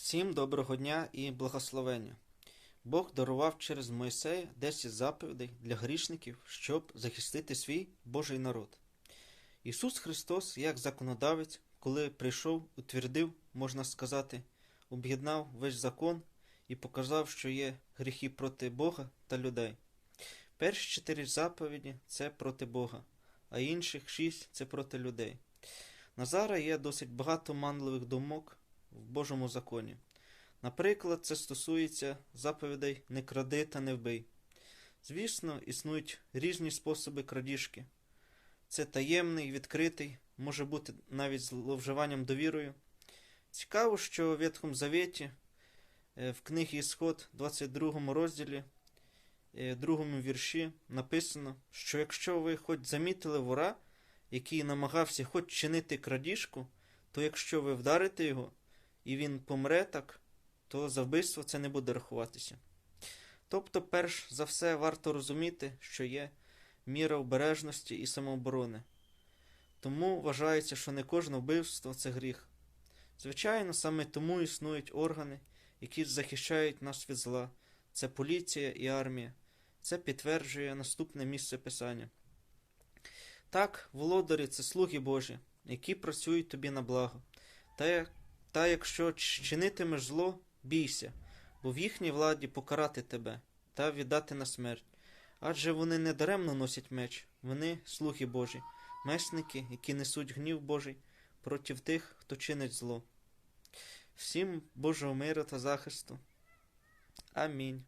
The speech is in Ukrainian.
Всім доброго дня і благословення. Бог дарував через Мойсея 10 заповідей для грішників, щоб захистити свій Божий народ. Ісус Христос, як законодавець, коли прийшов, утвердив, можна сказати, об'єднав весь закон і показав, що є гріхи проти Бога та людей. Перші чотири заповіді це проти Бога, а інших шість це проти людей. На зараз є досить багато манливих думок в Божому законі. Наприклад, це стосується заповідей не кради та не вбий. Звісно, існують різні способи крадіжки. Це таємний, відкритий, може бути навіть зловживанням довірою. Цікаво, що у Ветхому Завіті е, в книгі Ісход, 22 розділі, е, другому вірші написано, що якщо ви хоч замітили вора, який намагався хоч чинити крадіжку, то якщо ви вдарите його, і він помре так, то за вбивство це не буде рахуватися. Тобто, перш за все, варто розуміти, що є міра обережності і самооборони. Тому вважається, що не кожне вбивство це гріх. Звичайно, саме тому існують органи, які захищають нас від зла. Це поліція і армія. Це підтверджує наступне місце писання. Так, володарі це слуги Божі, які працюють тобі на благо. Та, та якщо чинитимеш зло, бійся, бо в їхній владі покарати тебе та віддати на смерть. Адже вони не даремно носять меч, вони слуги Божі, месники, які несуть гнів Божий проти тих, хто чинить зло. Всім Божого миру та захисту. Амінь.